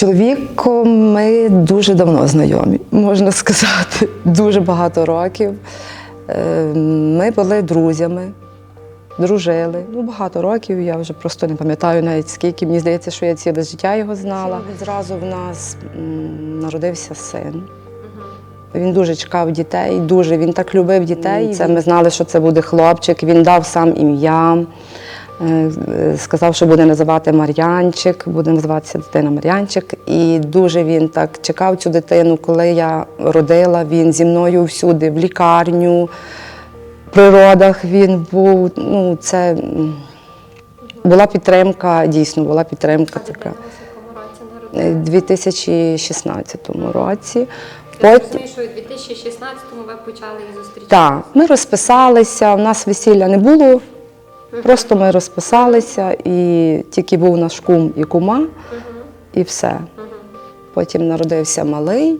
чоловіком ми дуже давно знайомі, можна сказати, дуже багато років. Е, Ми були друзями, дружили. Ну, багато років, я вже просто не пам'ятаю навіть скільки. Мені здається, що я ціле життя його знала. Зразу в нас народився син. Він дуже чекав дітей, дуже він так любив дітей. Це ми знали, що це буде хлопчик. Він дав сам ім'я. Е, Сказав, що буде називати Мар'янчик, буде називатися дитина Мар'янчик. І дуже він так чекав цю дитину. Коли я родила, він зі мною всюди, в лікарню, в природах він був. Ну, це була підтримка, дійсно була підтримка така. в якому році Е, народилася? У 2016 році. Я розумію, що у 2016-му ви почали зустрічати. так, ми розписалися, у нас весілля не було. Просто ми розписалися, і тільки був наш кум і кума, і все. Потім народився малий,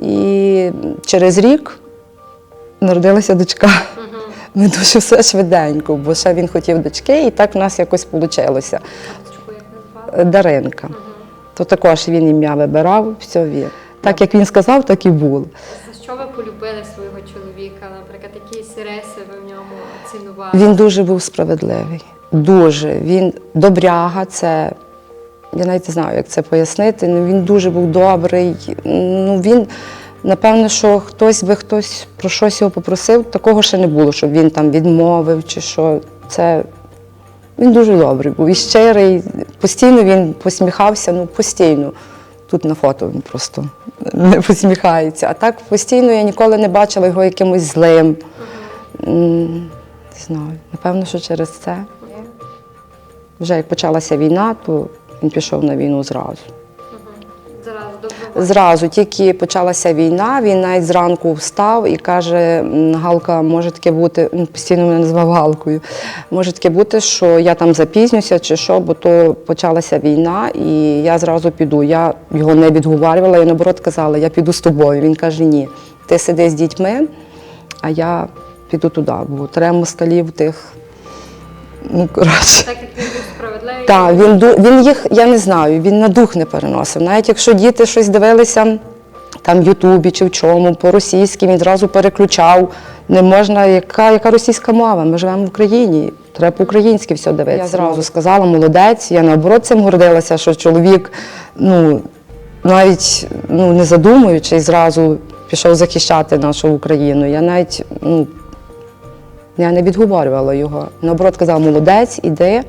і через рік народилася дочка. Ми дуже все швиденько, бо ще він хотів дочки, і так в нас якось вийшло. Назвали? Даринка. То також він ім'я вибирав, все він. Так як він сказав, так і було. Полюбили свого чоловіка? Наприклад, якісь риси ви в ньому цінували? Він дуже був справедливий. Дуже. Він добряга, це. Я навіть не знаю, як це пояснити. Ну, він дуже був добрий. Ну, він, напевно, що хтось би хтось про щось його попросив, такого ще не було, щоб він там відмовив чи що. Це він дуже добрий був і щирий. Постійно він посміхався, ну постійно. Тут на фото він просто не посміхається. А так постійно я ніколи не бачила його якимось злим. Не знаю, напевно, що через це. Вже як почалася війна, то він пішов на війну зразу. Зразу, тільки почалася війна, він навіть зранку встав і каже: Галка, може таке бути, він постійно мене назвав Галкою. Може таке бути, що я там запізнюся чи що, бо то почалася війна, і я зразу піду. Я його не відговарювала, я наоборот казала, я піду з тобою. Він каже: Ні, ти сиди з дітьми, а я піду туди, бо треба москалів тих. Ну, коротше. Так як він був справедливий. Так, він, він їх, я не знаю, він на дух не переносив. Навіть якщо діти щось дивилися там в Ютубі чи в чому, по-російськи, він зразу переключав. Не можна, яка, яка російська мова? Ми живемо в Україні, треба по-українськи все дивитися. Я зразу сказала, молодець, я наоборот цим гордилася, що чоловік, ну, навіть ну, не задумуючись, зразу пішов захищати нашу Україну. Я навіть ну, я не відговорювала його. Наоборот, казав, молодець, іди.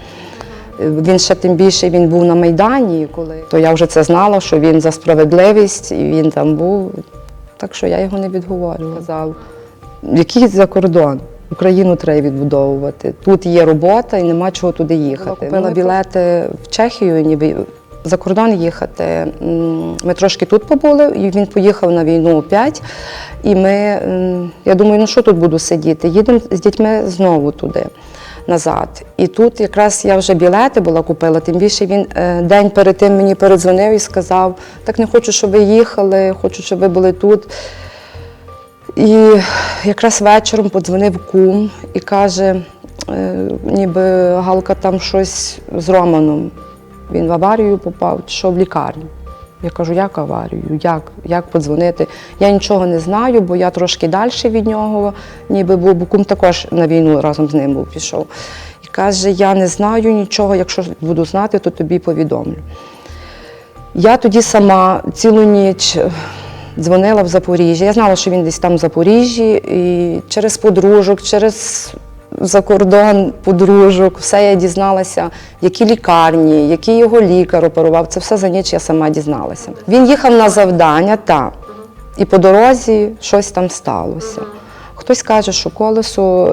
Він ще тим більше він був на Майдані, коли то я вже це знала, що він за справедливість, і він там був. Так що я його не відговорювала. Казав, який за кордон? Україну треба відбудовувати. Тут є робота і нема чого туди їхати. Купила білети в Чехію, ніби за кордон їхати. Ми трошки тут побули, і він поїхав на війну опять. І ми, я думаю, ну що тут буду сидіти? Їдемо з дітьми знову туди. Назад. І тут якраз я вже білети була купила, тим більше він е, день перед тим мені передзвонив і сказав: так не хочу, щоб ви їхали, хочу, щоб ви були тут. І якраз вечором подзвонив кум і каже, е, ніби Галка там щось з Романом. Він в аварію попав, що в лікарню. Я кажу, як аварію? Як? Як подзвонити? Я нічого не знаю, бо я трошки далі від нього, ніби був, бо кум також на війну разом з ним був пішов. І каже, я не знаю нічого, якщо буду знати, то тобі повідомлю. Я тоді сама цілу ніч дзвонила в Запоріжжя. Я знала, що він десь там в Запоріжжі, і через подружок, через закордон подружок, все я дізналася, які лікарні, який його лікар оперував. Це все за ніч я сама дізналася. Він їхав на завдання, так. І по дорозі щось там сталося. Хтось каже, що колесо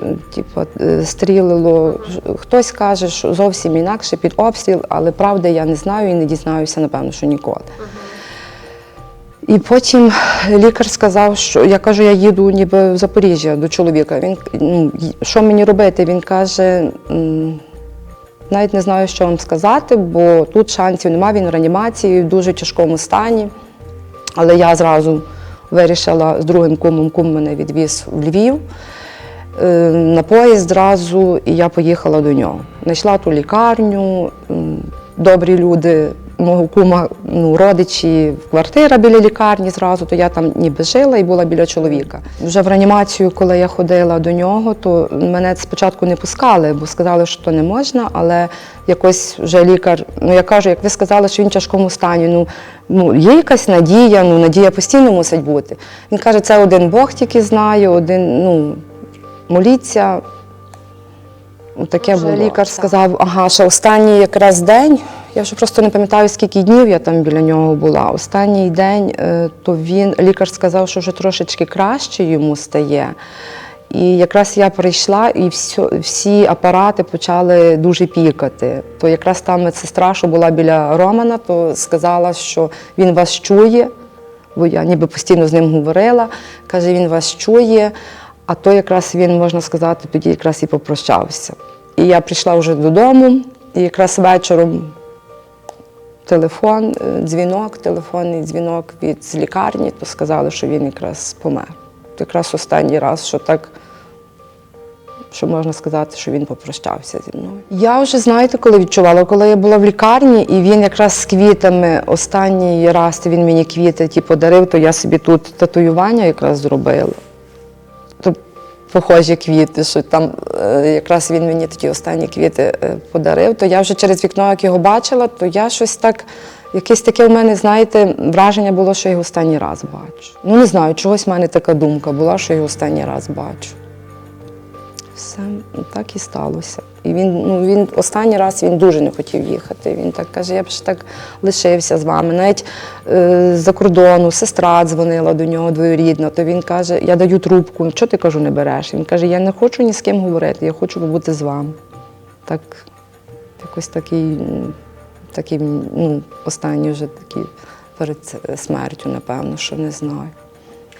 е, типу, е, стрілило, хтось каже, що зовсім інакше під обстріл, але правди я не знаю і не дізнаюся, напевно, що ніколи. І потім лікар сказав, що я кажу, я їду ніби в Запоріжжя до чоловіка. Він ну, що мені робити? Він каже, навіть не знаю, що вам сказати, бо тут шансів немає, він в реанімації, в дуже тяжкому стані. Але я зразу вирішила з другим кумом, кум мене відвіз в Львів е, на поїзд зразу, і я поїхала до нього. Знайшла ту лікарню, добрі люди мого кума ну, родичі, квартира біля лікарні зразу, то я там ніби жила і була біля чоловіка. Вже в реанімацію, коли я ходила до нього, то мене спочатку не пускали, бо сказали, що то не можна, але якось вже лікар, ну я кажу, як ви сказали, що він в тяжкому стані. Ну, ну є якась надія, ну надія постійно мусить бути. Він каже, це один Бог тільки знає, один, ну, моліться. Таке було. Лікар сказав, ага, що останній якраз день, я вже просто не пам'ятаю, скільки днів я там біля нього була. Останній день, е, то він, лікар сказав, що вже трошечки краще йому стає. І якраз я прийшла, і всі, всі апарати почали дуже пікати. То якраз та медсестра, що була біля Романа, то сказала, що він вас чує, бо я ніби постійно з ним говорила. Каже, він вас чує, а то якраз він, можна сказати, тоді якраз і попрощався. І я прийшла вже додому, і якраз вечором телефон, е, дзвінок, телефонний дзвінок від лікарні, то сказали, що він якраз помер. Якраз останній раз, що так. Що можна сказати, що він попрощався зі мною. Я вже знаєте, коли відчувала, коли я була в лікарні, і він якраз з квітами останній раз він мені квіти ті подарив, то я собі тут татуювання якраз зробила. Похожі квіти, що там е, якраз він мені такі останні квіти е, подарив. То я вже через вікно, як його бачила, то я щось так. Якесь таке у мене, знаєте, враження було, що я його останній раз бачу. Ну не знаю, чогось в мене така думка була, що я його останній раз бачу. Все так і сталося. І він, ну, він останній раз він дуже не хотів їхати. Він так каже, я б ж так лишився з вами. Навіть е, за кордону сестра дзвонила до нього двоюрідна, то він каже, я даю трубку, що ти кажу, не береш? Він каже, я не хочу ні з ким говорити, я хочу побути з вами. Так, якось такий, такий ну, останній вже такий перед смертю, напевно, що не знаю.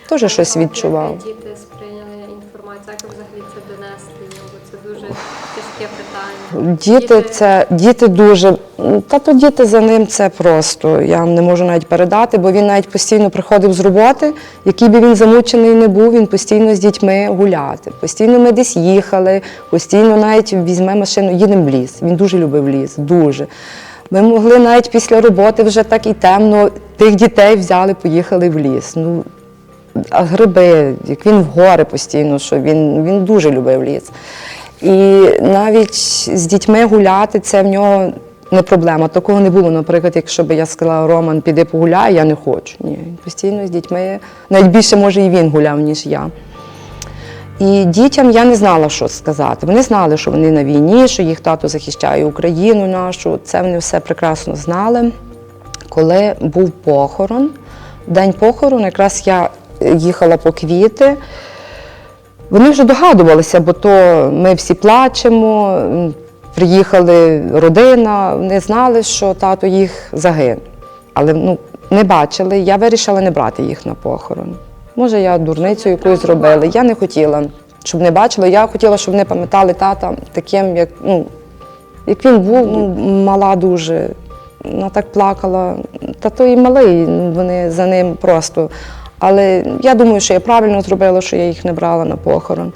Теж щось відчував. Діти сприйняли інформацію, як взагалі це донести це дуже тяжке питання. Діти, це діти дуже. Та то діти за ним це просто. Я вам не можу навіть передати, бо він навіть постійно приходив з роботи, який би він замучений не був, він постійно з дітьми гуляти. Постійно ми десь їхали, постійно навіть візьме машину, їдемо в ліс. Він дуже любив ліс, дуже. Ми могли навіть після роботи вже так і темно, тих дітей взяли, поїхали в ліс. Ну, а гриби, як він в гори постійно, що він, він дуже любив ліс. І навіть з дітьми гуляти це в нього не проблема. Такого не було. Наприклад, якщо б я сказала, Роман, піди погуляй, я не хочу. Ні, постійно з дітьми, навіть більше, може, і він гуляв, ніж я. І дітям я не знала, що сказати. Вони знали, що вони на війні, що їх тато захищає Україну нашу. Це вони все прекрасно знали. Коли був похорон, день похорону, якраз я їхала по квіти. Вони вже догадувалися, бо то ми всі плачемо, приїхали родина, вони знали, що тато їх загинув. Але ну, не бачили. Я вирішила не брати їх на похорон. Може, я дурницю якусь зробила. Я не хотіла, щоб не бачили. Я хотіла, щоб вони пам'ятали тата таким, як, ну, як він був, ну, мала дуже. Вона так плакала. Та то і малий, ну, вони за ним просто. Але я думаю, що я правильно зробила, що я їх не брала на похорон.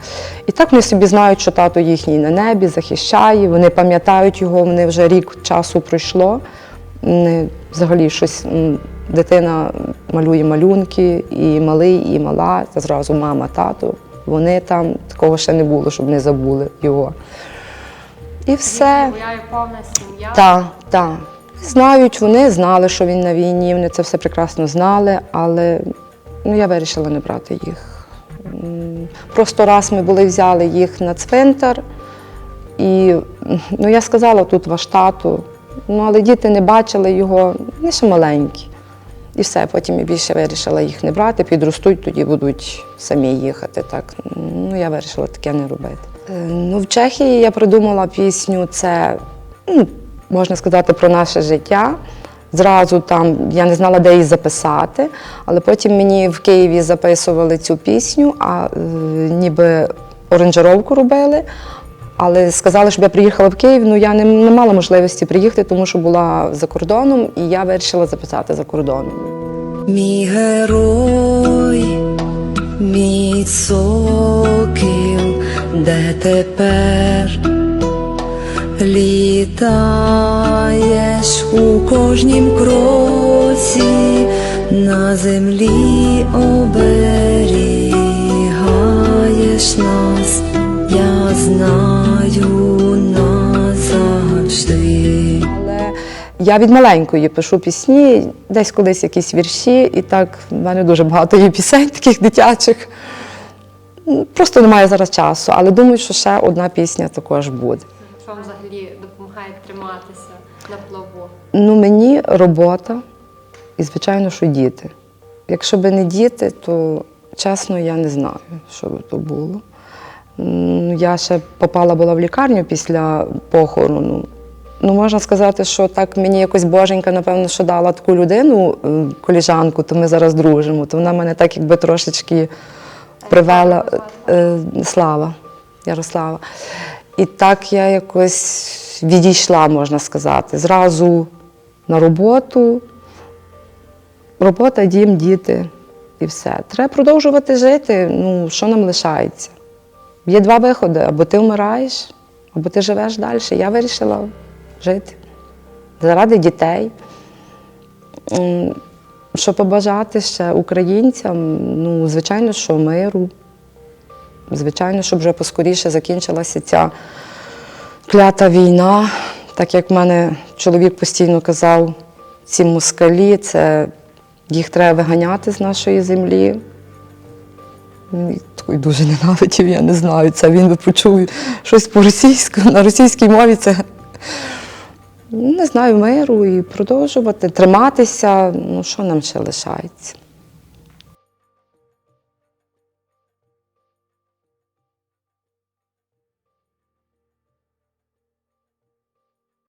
І так вони собі знають, що тато їхній на небі захищає, вони пам'ятають його, вони вже рік часу пройшло. Вони взагалі щось дитина малює малюнки, і малий, і мала, це зразу мама, тато. Вони там такого ще не було, щоб не забули його. І все. Гуляє повна сім'я. Так, так. Знають, вони знали, що він на війні, вони це все прекрасно знали, але ну, я вирішила не брати їх. Просто раз ми були, взяли їх на цвинтар, і ну, я сказала, тут ваш тато, ну, але діти не бачили його, вони ще маленькі. І все, потім я більше вирішила їх не брати, підростуть, тоді будуть самі їхати. Так. Ну, я вирішила таке не робити. Е, Ну, в Чехії я придумала пісню, це ну, можна сказати, про наше життя. Зразу там я не знала, де її записати, але потім мені в Києві записували цю пісню, а е, ніби оранжировку робили. Але сказали, щоб я приїхала в Київ. Ну я не, не мала можливості приїхати, тому що була за кордоном, і я вирішила записати за кордоном. Мій герой, мій сокіл, де тепер літаєш у кожнім кроці, на землі оберігаєш нас, я знаю назавжди. Але я від маленької пишу пісні, десь колись якісь вірші, і так в мене дуже багато є пісень таких дитячих. Просто немає зараз часу, але думаю, що ще одна пісня також буде. Що вам взагалі допомагає триматися на плаву? Ну, мені робота і, звичайно, що діти. Якщо б не діти, то чесно, я не знаю, що би то було. Я ще попала була в лікарню після похорону. Ну, можна сказати, що так мені якось боженька, напевно, що дала таку людину, е, коліжанку, то ми зараз дружимо. То вона мене так якби трошечки привела е, Слава, Ярослава. І так я якось відійшла, можна сказати. Зразу на роботу, робота, дім, діти і все. Треба продовжувати жити. Ну, що нам лишається? Є два виходи: або ти вмираєш, або ти живеш далі. Я вирішила жити заради дітей. Що побажати ще українцям? Ну, звичайно, що миру. Звичайно, щоб вже поскоріше закінчилася ця клята війна. Так як в мене чоловік постійно казав, ці москалі, це їх треба виганяти з нашої землі. Він такий дуже ненавидів, я не знаю. Це він би почув щось по-російську, на російській мові це не знаю, миру і продовжувати, триматися. Ну, що нам ще лишається?